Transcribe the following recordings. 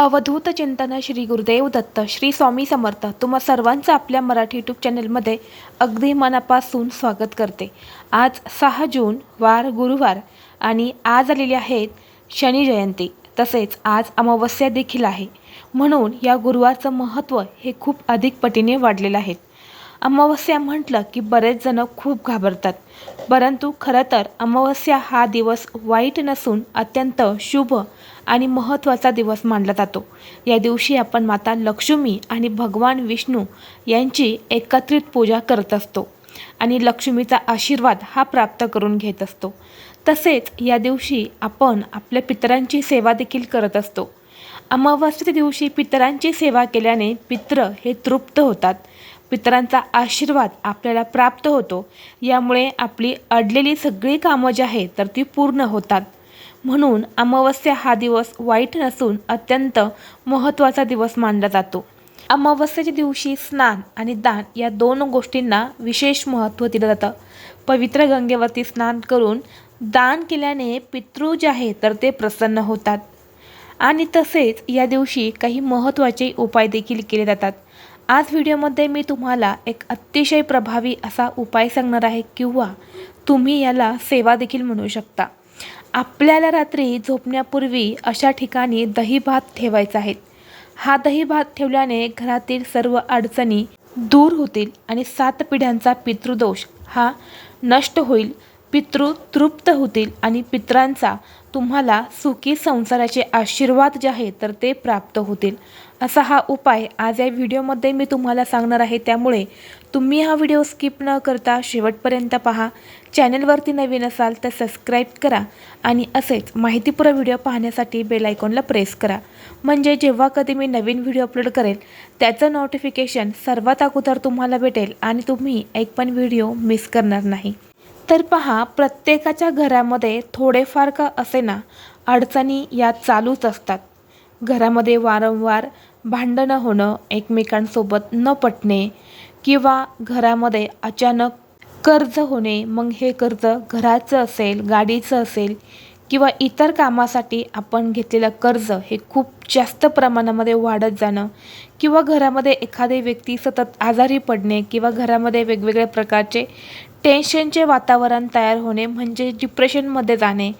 अवधूत चिंतन श्री गुरुदेव दत्त श्री स्वामी समर्थ. तुम्हा सर्वांचं आपल्या मराठी यूट्यूब चॅनलमध्ये अगदी मनापासून स्वागत करते. आज सहा जून वार गुरुवार आणि आज आलेली आहेत शनी जयंती. तसेच आज अमावस्या देखील आहे. म्हणून या गुरुवारचं महत्त्व हे खूप अधिक पटीने वाढलेलं आहे. अमावस्या म्हटलं की बरेच जण खूप घाबरतात. परंतु खरं तर अमावस्या हा दिवस वाईट नसून अत्यंत शुभ आणि महत्त्वाचा दिवस मानला जातो. या दिवशी आपण माता लक्ष्मी आणि भगवान विष्णू यांची एकत्रित पूजा करत असतो आणि लक्ष्मीचा आशीर्वाद हा प्राप्त करून घेत असतो. तसेच या दिवशी आपण आपल्या पितरांची सेवा देखील करत असतो. अमावस्येच्या दिवशी पितरांची सेवा केल्याने पित्र हे तृप्त होतात. पितरांचा आशीर्वाद आपल्याला प्राप्त होतो. यामुळे आपली अडलेली सगळी कामं जी आहेत तर ती पूर्ण होतात. म्हणून अमावस्या हा दिवस वाईट नसून अत्यंत महत्त्वाचा दिवस मानला जातो. अमावस्येच्या दिवशी स्नान आणि दान या दोन गोष्टींना विशेष महत्त्व दिलं जातं. पवित्र गंगेवरती स्नान करून दान केल्याने पितृ जे आहे तर ते प्रसन्न होतात. आणि तसेच या दिवशी काही महत्त्वाचे उपाय देखील केले जातात. आज व्हिडिओमध्ये मी तुम्हाला एक अतिशय प्रभावी असा उपाय सांगणार आहे किंवा तुम्ही याला सेवा देखील म्हणू शकता. आपल्याला रात्री झोपण्यापूर्वी अशा ठिकाणी दही भात ठेवायचा आहे. हा दही भात ठेवल्याने घरातील सर्व अडचणी दूर होतील आणि सात पिढ्यांचा पितृदोष हा नष्ट होईल. पितृ तृप्त होतील आणि पित्रांचा तुम्हाला सुखी संसाराचे आशीर्वाद जे आहे तर ते प्राप्त होतील. असा हा उपाय आज या व्हिडिओमध्ये मी तुम्हाला सांगणार आहे. त्यामुळे तुम्ही हा व्हिडिओ स्किप न करता शेवटपर्यंत पहा. चॅनलवरती नवीन असाल तर सबस्क्राईब करा आणि असेच माहितीपूर्ण व्हिडिओ पाहण्यासाठी बेल आयकॉनला प्रेस करा. म्हणजे जेव्हा कधी मी नवीन व्हिडिओ अपलोड करेल त्याचं नोटिफिकेशन सर्वात अगोदर तुम्हाला भेटेल आणि तुम्ही एक पण व्हिडिओ मिस करणार नाही. तर पहा प्रत्येकाच्या घरामध्ये थोडेफार का असेना अडचणी या चालूच असतात. घरामध्ये वारंवार भांडणं होणं एकमेकांसोबत न पटणे किंवा घरामध्ये अचानक कर्ज होणे मग हे कर्ज घराचं असेल गाडीचं असेल किंवा इतर कामासाठी आपण घेतलेलं कर्ज हे खूप जास्त प्रमाणामध्ये वाढत जाणं किंवा घरामध्ये एखादी व्यक्ती सतत आजारी पडणे किंवा घरामध्ये वेगवेगळ्या प्रकारचे टेन्शनचे वातावरण तयार होणे म्हणजे डिप्रेशनमध्ये जाणे.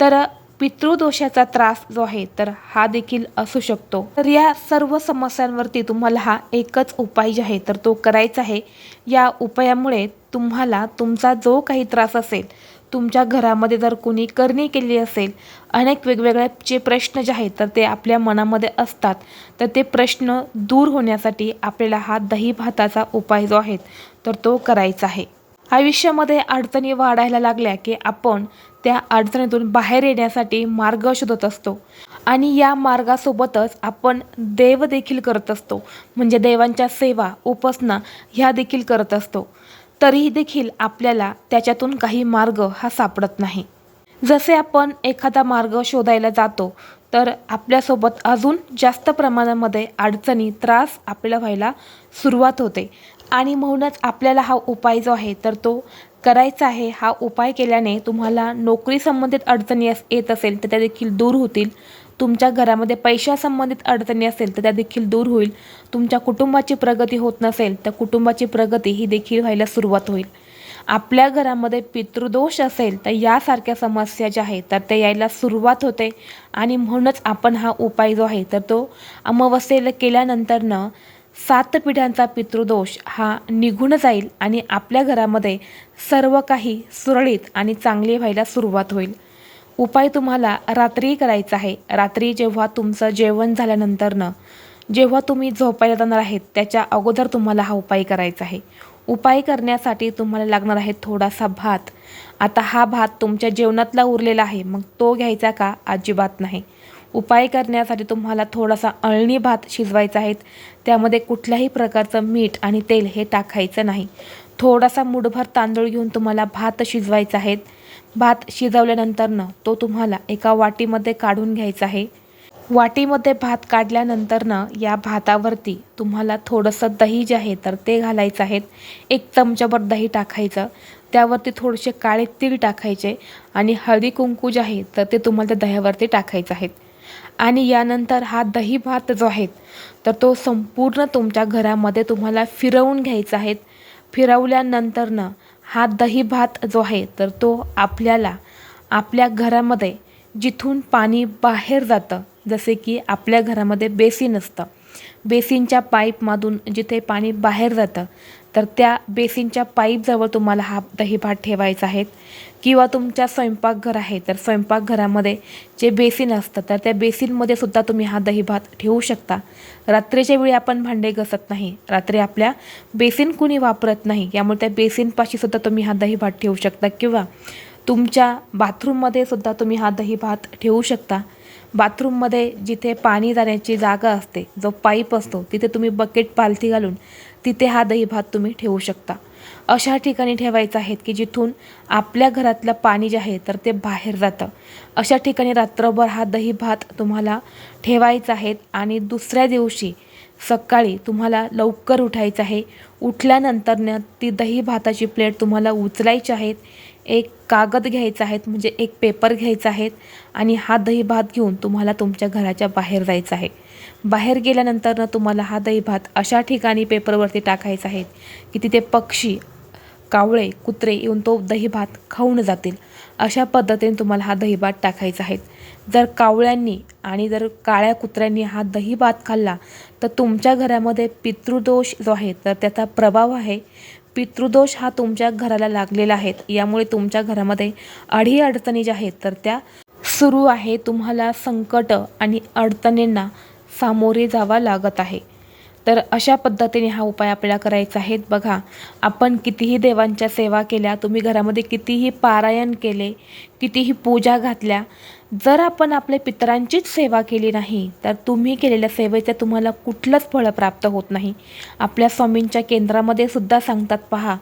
तर पितृदोषाचा त्रास जो आहे तर हा देखील असू शकतो. तर या सर्व समस्यांवरती तुम्हाला हा एकच उपाय जे आहे तर तो करायचा आहे. या उपायामुळे तुम्हाला तुमचा जो काही त्रास असेल तुमच्या घरामध्ये जर कोणी करणी केली असेल अनेक वेगवेगळे जे प्रश्न जे आहेत तर ते आपल्या मनामध्ये असतात. तर ते प्रश्न दूर होण्यासाठी आपल्याला हा दही भाताचा उपाय जो आहे तर तो करायचा आहे. आयुष्यामध्ये अडचणी वाढायला लागल्या की आपण त्या अडचणीतून बाहेर येण्यासाठी मार्ग शोधत असतो. आणि या मार्गासोबतच आपण देव देखील करत असतो. म्हणजे देवांच्या सेवा उपासना ह्या देखील करत असतो. तरीही देखील आपल्याला त्याच्यातून काही मार्ग हा सापडत नाही. जसे आपण एखादा मार्ग शोधायला जातो तर आपल्यासोबत अजून जास्त प्रमाणामध्ये अडचणी त्रास आपल्याला व्हायला सुरुवात होते. आणि म्हणूनच आपल्याला हा उपाय जो आहे तर तो करायचा आहे. हा उपाय केल्याने तुम्हाला नोकरी संबंधित अडचणी अस येत असेल तर त्या देखील दूर होतील. तुमच्या घरामध्ये पैशासंबंधित अडचणी असेल तर त्या देखील दूर होईल. तुमच्या कुटुंबाची प्रगती होत नसेल तर कुटुंबाची प्रगती ही देखील व्हायला सुरुवात होईल. आपल्या घरामध्ये पितृदोष असेल तर यासारख्या समस्या ज्या आहेत तर त्या यायला सुरुवात होते. आणि म्हणूनच आपण हा उपाय जो आहे तर तो अमावस्येला केल्यानंतरनं सात पिढ्यांचा पितृदोष हा निघून जाईल आणि आपल्या घरामध्ये सर्व काही सुरळीत आणि चांगले व्हायला सुरुवात होईल. उपाय तुम्हाला रात्री करायचा आहे. रात्री जेव्हा तुमचं जेवण झाल्यानंतरनं जेव्हा तुम्ही झोपायला जाणार आहेत त्याच्या अगोदर तुम्हाला हा उपाय करायचा आहे. उपाय करण्यासाठी तुम्हाला लागणार आहे थोडासा भात. आता हा भात तुमच्या जेवणातला उरलेला आहे. मग तो घ्यायचा का? अजिबात नाही. उपाय करण्यासाठी तुम्हाला थोडासा अळणी भात शिजवायचा आहे. त्यामध्ये कुठल्याही प्रकारचं मीठ आणि तेल हे टाकायचं नाही. थोडासा मुठभर तांदूळ घेऊन तुम्हाला भात शिजवायचा आहे. भात शिजवल्यानंतरनं तो तुम्हाला एका वाटीमध्ये काढून घ्यायचा आहे. वाटीमध्ये भात काढल्यानंतरनं या भातावरती तुम्हाला थोडंसं दही जे आहे तर ते घालायचं आहेत एक चमचाभर दही टाकायचं. त्यावरती थोडेसे काळे तीळ टाकायचे आणि हळदी कुंकू जे आहे तर ते तुम्हाला त्या दह्यावरती टाकायचं आहेत आणि यानंतर हा दही भात जो आहे तर तो संपूर्ण तुमच्या घरामध्ये तुम्हाला फिरवून घ्यायचा आहे. फिरवल्यानंतरनं हा दही भात जो आहे तर तो आपल्याला आपल्या घरामध्ये जिथून पाणी बाहेर जातं जसे की आपल्या घरामध्ये बेसिन असतं. बेसिनच्या पाईपमधून जिथे पाणी बाहेर जातं तर त्या बेसिनच्या पाईपजवळ तुम्हाला हा दहीभात ठेवायचा आहे. किंवा तुमच्या स्वयंपाकघर आहे तर स्वयंपाकघरामध्ये जे बेसिन असतं तर त्या बेसिनमध्ये सुद्धा तुम्ही हा दहीभात ठेवू शकता. रात्रीच्या वेळी आपण भांडे घसत नाही. रात्री आपल्या बेसिन कुणी वापरत नाही यामुळे त्या बेसिनपाशी सुद्धा तुम्ही हा दहीभात ठेवू शकता. किंवा तुमच्या बाथरूममध्ये सुद्धा तुम्ही हा दही भात ठेवू शकता. बाथरूममध्ये जिथे पाणी जाण्याची जागा असते जो पाईप असतो तिथे तुम्ही बकेट पालथी घालून तिथे हा दही भात तुम्ही ठेवू शकता. अशा ठिकाणी ठेवायचं आहेत की जिथून आपल्या घरातलं पाणी जे आहे तर ते बाहेर जातं. अशा ठिकाणी रात्रभर हा दही भात तुम्हाला ठेवायचा आहेत आणि दुसऱ्या दिवशी सकाळी तुम्हाला लवकर उठायचं आहे. उठल्यानंतरनं ती दही भाताची प्लेट तुम्हाला उचलायची आहेत. एक कागद घ्यायचा आहे म्हणजे एक पेपर घ्यायचा आहे आणि हा दही भात घेऊन तुम्हाला तुमच्या घराच्या बाहेर जायचं आहे. बाहेर गेल्यानंतर तुम्हाला हा दही भात अशा ठिकाणी पेपरवरती टाकायचा आहे की तिथे पक्षी कावळे कुत्रे येऊन तो दही भात खाऊन जातील. अशा पद्धतीने तुम्हाला हा दही भात टाकायचा आहे. जर कावळ्यांनी आणि जर काळ्या कुत्र्यांनी हा दही भात खाल्ला तर तुमच्या घरामध्ये पितृदोष जो आहे तर त्याचा प्रभाव आहे. पितृदोष हा तुमच्या घराला लागलेला आहे. यामुळे तुमच्या घरामध्ये अडी अडचणी ज्या आहेत तर त्या सुरू आहे. तुम्हाला संकट आणि अडचणींना सामोरे जावा लागत आहे. तर अशा पद्धतीने हा उपाय आपल्याला करायचा आहे. बघा आपण कितीही देवांच्या सेवा केल्या तुम्ही घरामध्ये कितीही पारायण केले कितीही पूजा घातल्या जर आपण आपल्या पितरांचीच सेवा केली नाही तर तुम्ही केलेल्या सेवेचं तुम्हाला कुठलंच फळ प्राप्त होत नाही. आपल्या स्वामींच्या केंद्रामध्ये सुद्धा सांगतात पहा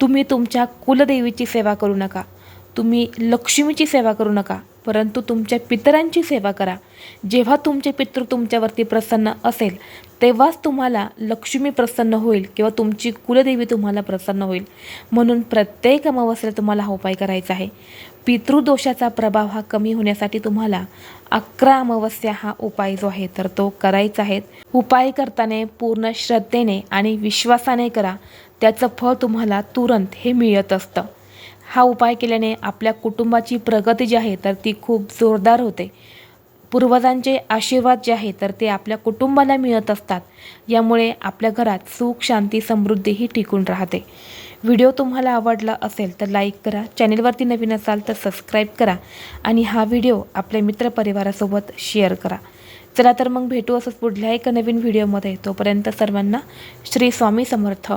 तुम्ही तुमच्या कुलदेवीची सेवा करू नका. तुम्ही लक्ष्मीची सेवा करू नका परंतु तुमच्या पितरांची सेवा करा. जेव्हा तुमचे पितृ तुमच्यावरती प्रसन्न असेल तेव्हाच तुम्हाला लक्ष्मी प्रसन्न होईल किंवा तुमची कुलदेवी तुम्हाला प्रसन्न होईल. म्हणून प्रत्येक अमावस्येला तुम्हाला हा उपाय करायचा आहे. पितृदोषाचा प्रभाव हा कमी होण्यासाठी तुम्हाला अकरा अमावस्या हा उपाय जो आहे तर तो करायचा आहे. उपाय करताना पूर्ण श्रद्धेने आणि विश्वासाने करा. त्याचं फळ तुम्हाला तुरंत हे मिळत असतं. हा उपाय केल्याने आपल्या कुटुंबाची प्रगती जी आहे तर ती खूप जोरदार होते. पूर्वजांचे आशीर्वाद जे आहे तर ते आपल्या कुटुंबाला मिळत असतात. यामुळे आपल्या घरात सुख शांती समृद्धीही टिकून राहते. व्हिडिओ तुम्हाला आवडला असेल तर लाईक करा. चॅनेलवरती नवीन असाल तर सबस्क्राईब करा. आणि हा व्हिडिओ आपल्या मित्रपरिवारासोबत शेअर करा. चला तर मग भेटू असंच पुढल्या एका नवीन व्हिडिओमध्ये. तोपर्यंत सर्वांना श्री स्वामी समर्थ.